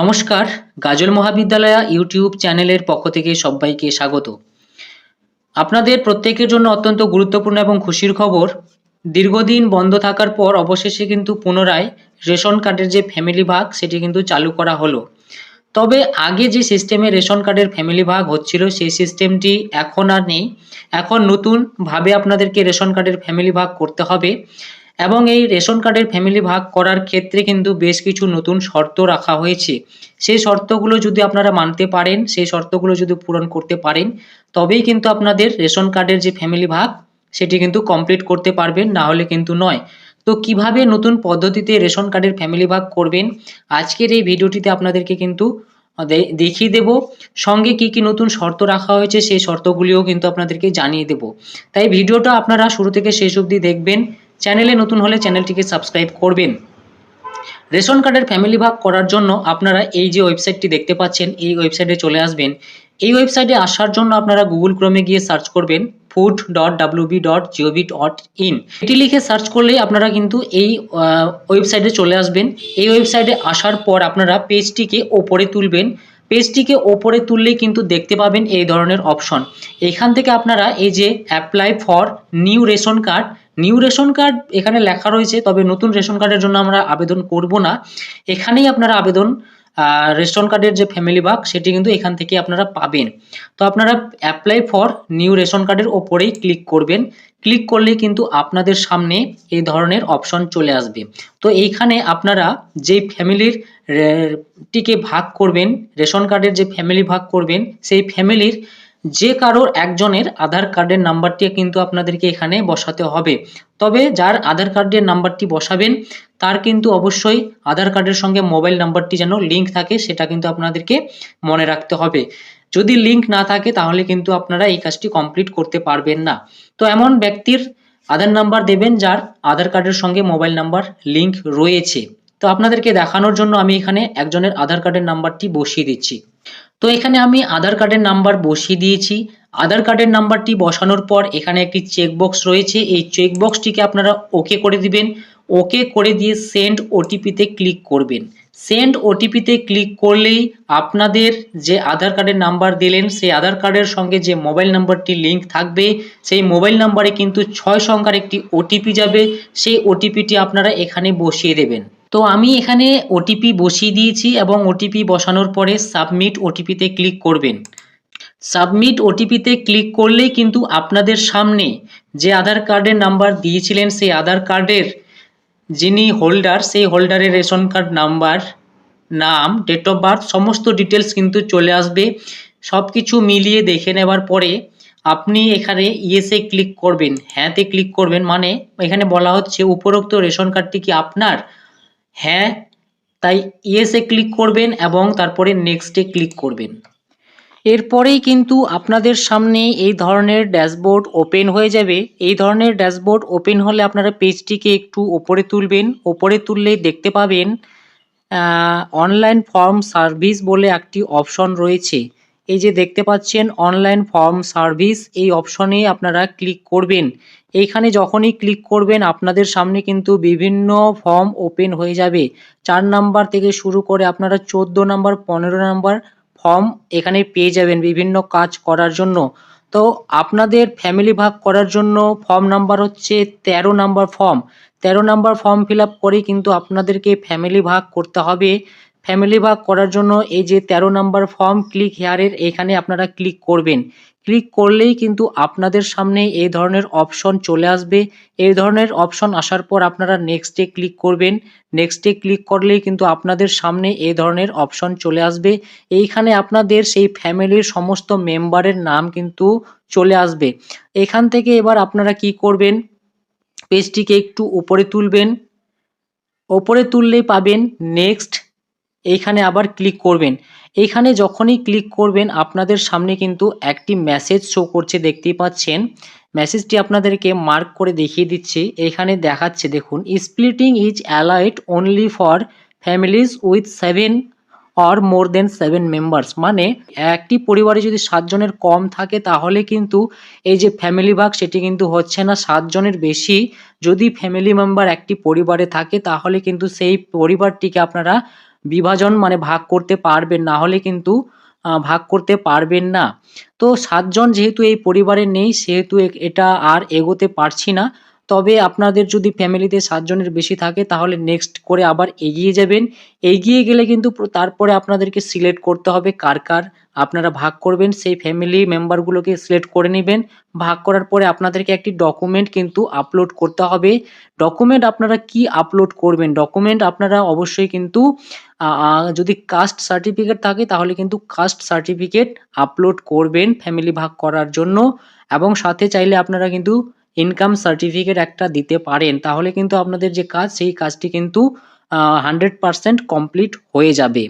নমস্কার, গাজল মহাবিদ্যালয়া ইউটিউব চ্যানেলের পক্ষ থেকে সবাইকে স্বাগত। আপনাদের প্রত্যেকের জন্য অত্যন্ত গুরুত্বপূর্ণ এবং খুশির খবর, দীর্ঘদিন বন্ধ থাকার পর অবশেষে কিন্তু পুনরায় রেশন কার্ডের যে ফ্যামিলি ভাগ, সেটি কিন্তু চালু করা হলো। তবে আগে যে সিস্টেমে রেশন কার্ডের ফ্যামিলি ভাগ হচ্ছিল, সেই সিস্টেমটি এখন আর নেই। এখন নতুনভাবে আপনাদেরকে রেশন কার্ডের ফ্যামিলি ভাগ করতে হবে। এবং এই রেশন কার্ডের ফ্যামিলি ভাগ করার ক্ষেত্রে কিন্তু বেশ কিছু নতুন শর্ত রাখা হয়েছে। সেই শর্তগুলো যদি আপনারা মানতে পারেন, সেই শর্তগুলো যদি পূরণ করতে পারেন, তবেই কিন্তু আপনাদের রেশন কার্ডের যে ফ্যামিলি ভাগ, সেটি কিন্তু কমপ্লিট করতে পারবেন, না হলে কিন্তু নয়। তো কীভাবে নতুন পদ্ধতিতে রেশন কার্ডের ফ্যামিলি ভাগ করবেন, আজকের এই ভিডিওটিতে আপনাদেরকে কিন্তু দেখিয়ে দেব। সঙ্গে কি কি নতুন শর্ত রাখা হয়েছে, সেই শর্তগুলিও কিন্তু আপনাদেরকে জানিয়ে দেব। তাই ভিডিওটা আপনারা শুরু থেকে শেষ অবধি দেখবেন। চ্যানেলে নতুন হলে চ্যানেলটিকে সাবস্ক্রাইব করবেন। রেশন কার্ডের ফ্যামিলি ভাগ করার জন্য আপনারা এই যে ওয়েবসাইটটি দেখতে পাচ্ছেন, এই ওয়েবসাইটে চলে আসবেন। এই ওয়েবসাইটে আসার জন্য আপনারা গুগল ক্রোমে গিয়ে সার্চ করবেন food dot WB dot GOV dot in এটি লিখে সার্চ করলেই আপনারা কিন্তু এই ওয়েবসাইটে চলে আসবেন। এই ওয়েবসাইটে আসার পর আপনারা পেজটিকে ওপরে তুলবেন। পেজটিকে ওপরে তুললেই কিন্তু দেখতে পাবেন এই ধরনের অপশন। এখান থেকে আপনারা এই যে apply for new ration card new ration card এখানে লেখা রয়েছে, তবে নতুন রেশন কার্ডের জন্য আমরা আবেদন করব না। এখানেই আপনারা আবেদন রেশন কার্ডের যে ফ্যামিলি ভাগ সেটি কিন্তু এখান থেকে আপনারা পাবেন। তো আপনারা অ্যাপ্লাই ফর নিউ রেশন কার্ডের ওপরেই ক্লিক করবেন। ক্লিক করলে কিন্তু আপনাদের সামনে এই ধরনের অপশন চলে আসবে। তো এইখানে আপনারা যে ফ্যামিলির টিকে ভাগ করবেন রেশন কার্ডের যে ফ্যামিলি ভাগ করবেন, সেই ফ্যামিলির যে কারোর একজনের আধার কার্ডের নাম্বারটি কিন্তু আপনাদেরকে এখানে বসাতে হবে। তবে যার আধার কার্ডের নাম্বারটি বসাবেন, তার কিন্তু অবশ্যই আধার কার্ডের সঙ্গে মোবাইল নাম্বারটি যেন লিংক থাকে, সেটা কিন্তু আপনাদেরকে মনে রাখতে হবে। যদি লিংক না থাকে, তাহলে কিন্তু আপনারা এই কাজটি কমপ্লিট করতে পারবেন না। তো এমন ব্যক্তির আধার নাম্বার দেবেন, যার আধার কার্ডের সঙ্গে মোবাইল নাম্বার লিংক রয়েছে। তো আপনাদেরকে দেখানোর জন্য আমি এখানে একজনের আধার কার্ডের নাম্বারটি বসিয়ে দিচ্ছি। তো এখানে আমি আধার কার্ডের নাম্বার বসিয়ে দিয়েছি। আধার কার্ডের নাম্বারটি বসানোর পর এখানে একটি চেকবক্স রয়েছে। এই চেকবক্সটিকে আপনারা ওকে করে দিবেন। ওকে করে দিয়ে সেন্ড ওটিপিতে ক্লিক করবেন। সেন্ড ওটিপিতে ক্লিক করলেই আপনাদের যে আধার কার্ডের নাম্বার দিলেন, সেই আধার কার্ডের সঙ্গে যে মোবাইল নাম্বারটি লিঙ্ক থাকবে, সেই মোবাইল নাম্বারে কিন্তু ছয় সংখ্যার একটি ওটিপি যাবে। সেই ওটিপিটি আপনারা এখানে বসিয়ে দেবেন। তো আমি এখানে ওটিপি বসিয়ে দিয়েছি এবং ওটিপি বসানোর পরে সাবমিট ওটিপিতে ক্লিক করবেন। সাবমিট ওটিপিতে ক্লিক করলেই কিন্তু আপনাদের সামনে যে আধার কার্ডের নাম্বার দিয়েছিলেন সেই আধার কার্ডের যিনি হোল্ডার সেই হোল্ডারের রেশন কার্ড নাম্বার নাম ডেট অফ বার্থ সমস্ত ডিটেলস কিন্তু চলে আসবে। সব কিছু মিলিয়ে দেখে নেবার পরে আপনি এখানে ইয়েসে ক্লিক করবেন। হ্যাঁতে ক্লিক করবেন মানে এখানে বলা হচ্ছে উপরোক্ত রেশন কার্ডটি কি আপনার? হ্যাঁ তাই ইয়েসে ক্লিক করবেন এবং তারপরে নেক্সটে ক্লিক করবেন। এরপরেই কিন্তু আপনাদের সামনে এই ধরনের ড্যাশবোর্ড ওপেন হয়ে যাবে। এই ধরনের ড্যাশবোর্ড ওপেন হলে আপনারা পেজটিকে একটু ওপরে তুলবেন। ওপরে তুললে দেখতে পাবেন অনলাইন ফর্ম সার্ভিস বলে একটি অপশন রয়েছে। এই যে দেখতে পাচ্ছেন অনলাইন ফর্ম সার্ভিস এই অপশনে আপনারা ক্লিক করবেন। এইখানে যখনই ক্লিক করবেন, আপনাদের সামনে কিন্তু বিভিন্ন ফর্ম ওপেন হয়ে যাবে। চার নাম্বার থেকে শুরু করে আপনারা চোদ্দ নাম্বার পনেরো নাম্বার ফর্ম এখানে পেয়ে যাবেন বিভিন্ন কাজ করার জন্য। তো আপনাদের ফ্যামিলি ভাগ করার জন্য ফর্ম নাম্বার হচ্ছে তেরো নাম্বার ফর্ম তেরো নাম্বার ফর্ম ফিল করেই কিন্তু আপনাদেরকে ফ্যামিলি ভাগ করতে হবে। ফ্যামিলি ভাগ করার জন্য এই যে তেরো নাম্বার ফর্ম ক্লিক হেয়ারের এখানে আপনারা ক্লিক করবেন। ক্লিক করলেই কিন্তু আপনাদের সামনে এই ধরনের অপশন চলে আসবে। এই ধরনের অপশন আসার পর আপনারা নেক্সটে ক্লিক করবেন। নেক্সটে ক্লিক করলেই কিন্তু আপনাদের সামনে এই ধরনের অপশন চলে আসবে। এইখানে আপনাদের সেই ফ্যামিলির সমস্ত মেম্বারের নাম কিন্তু চলে আসবে। এখান থেকে এবার আপনারা কি করবেন? পেজটিকে একটু উপরে তুলবেন। ওপরে তুললেই পাবেন নেক্সট এইখানে আবার ক্লিক করবেন। এইখানে যখনই ক্লিক করবেন, আপনাদের সামনে কিন্তু একটি মেসেজ শো করছে, দেখতেই পাচ্ছেন। মেসেজটি আপনাদেরকে মার্ক করে দেখিয়ে দিচ্ছি। এখানে দেখাচ্ছে, দেখুন splitting is allied only for families with seven or more than seven members মানে একটি পরিবারে যদি সাতজনের কম থাকে, তাহলে কিন্তু এই যে ফ্যামিলি ভাগ, সেটি কিন্তু হচ্ছে না। সাতজনের বেশি যদি ফ্যামিলি মেম্বার একটি পরিবারে থাকে, তাহলে কিন্তু সেই পরিবারটিকে আপনারা বিভাজন মানে ভাগ করতে পারবেন, না হলে কিন্তু ভাগ করতে পারবেন না। তো সাতজন যেহেতু এই পরিবারে নেই, সেহেতু এটা আর এগোতে পারছি না। তবে আপনাদের যদি ফ্যামিলিতে সাতজনের বেশি থাকে, তাহলে নেক্সট করে আবার এগিয়ে যাবেন। এগিয়ে গেলে কিন্তু তারপরে আপনাদেরকে সিলেক্ট করতে হবে কার কার আপনারা ভাগ করবেন। সেই ফ্যামিলি মেম্বারগুলোকে সিলেক্ট করে নেবেন। ভাগ করার পরে আপনাদেরকে একটি ডকুমেন্ট কিন্তু আপলোড করতে হবে। ডকুমেন্ট আপনারা কি আপলোড করবেন? ডকুমেন্ট আপনারা অবশ্যই কিন্তু যদি কাস্ট সার্টিফিকেট থাকে, তাহলে কিন্তু কাস্ট সার্টিফিকেট আপলোড করবেন ফ্যামিলি ভাগ করার জন্য। এবং সাথে চাইলে আপনারা কিন্তু ইনকাম সার্টিফিকেট একটা দিতে পারেন। তাহলে কিন্তু আপনাদের যে কাজ, সেই কাজটি কিন্তু হান্ড্রেড পারসেন্ট কমপ্লিট হয়ে যাবে।